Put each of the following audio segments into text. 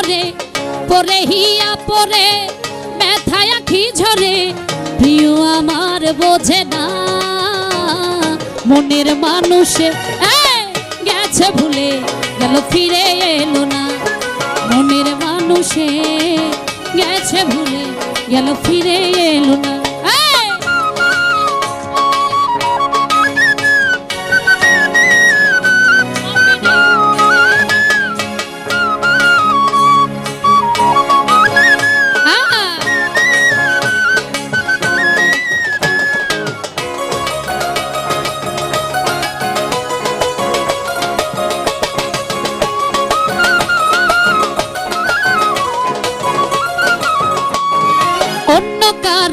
ঝরে পরে হিয়া পরে ব্যথায় আখি ঝরে, প্রিয় আমার বোঝে না। মনের মানুষে গেছে ভুলে, গেল, ফিরে এলো না। মনের মানুষে, গেছে ভুলে, গেল, ফিরে এলো না।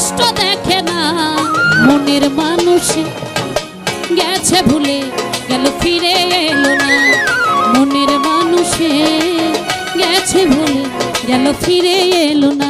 কষ্ট দেখে না। মনের মানুষ গেছে ভুলে, গেল, ফিরে এলো না। মনের মানুষে গেছে ভুলে, গেল, ফিরে এলো না।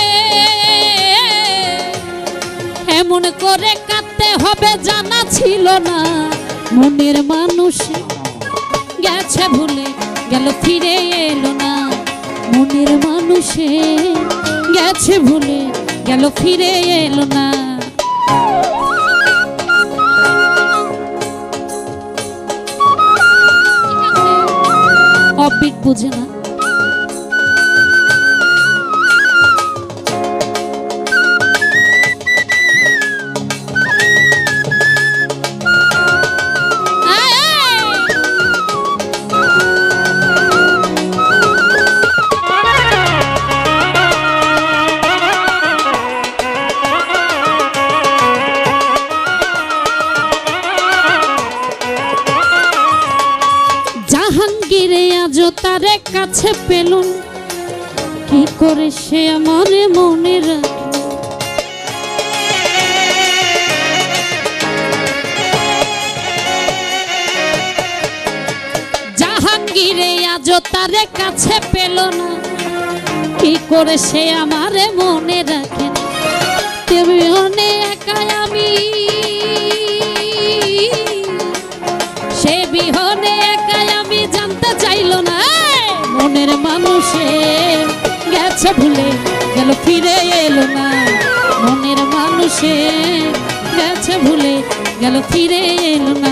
এমন করে কাঁদতে হবে জানা ছিল না। মনের মানুষ গেছে ভুলে গেল, ফিরে এলো না। মনের মানুষে গেছে ভুলে গেল, ফিরে এলো না। অবিক বুঝে না। কাছে পেলুন? কি করে সে আমার মনে রাখে জাহাঙ্গীরে আজও তারে কাছে পেল না। কি করে সে আমার মনে রাখে তুমি একাই আমি। সে বিহনে মনের মানুষে গেছে ভুলে গেল ফিরে এলো না। মনের মানুষে গেছে ভুলে গেল ফিরে এলো না।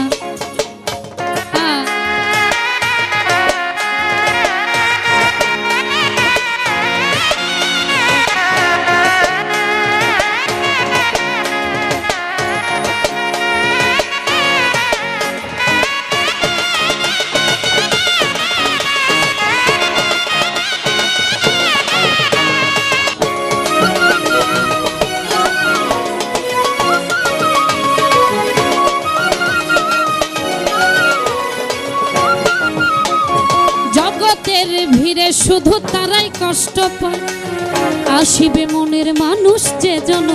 ভিড়ে শুধু তারাই কষ্ট পায়। আসিবে মনের মানুষ যে জন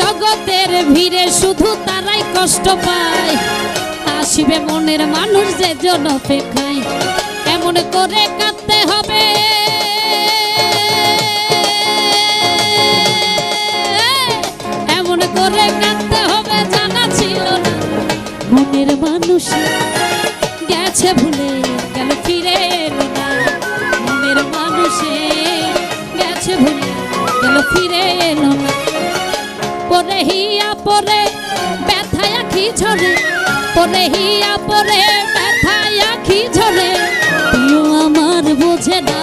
জগতের ভিড়ে শুধু তারাই কষ্ট পায়। আসিবে মনের মানুষ যে জন অপেক্ষায়। এমন করে কাঁদতে হবে। গেছে ভুলে গেল ফিরে এলো না। মনের মানুষে গেছে ভুলে গেল ফিরে এলো না। পরে হিয়া পরে ব্যথায় আখি ঝরে, পরে হিয়া পরে ব্যথায় আখি ঝরে। প্রিয় আমার বোঝে না,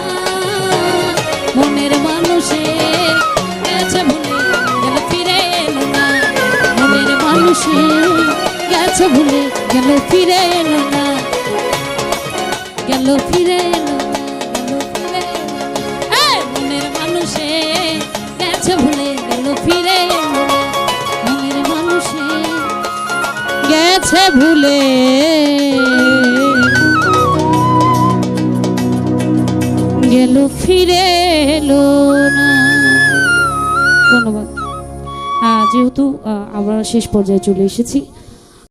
মনের মানুষে গেছে ভুলে গেল ফিরে এলো না। মনের মানুষে গেছে ভুলে গেল ফিরে এলো না। গেল ফিরে মনের মানুষে, গেছে ভুলে গেল ফিরে মনের মানুষে, গেছে ভুলে। গেল, ফিরে এলো না। ধন্যবাদ। যেহেতু আমরা শেষ পর্যায়ে চলে এসেছি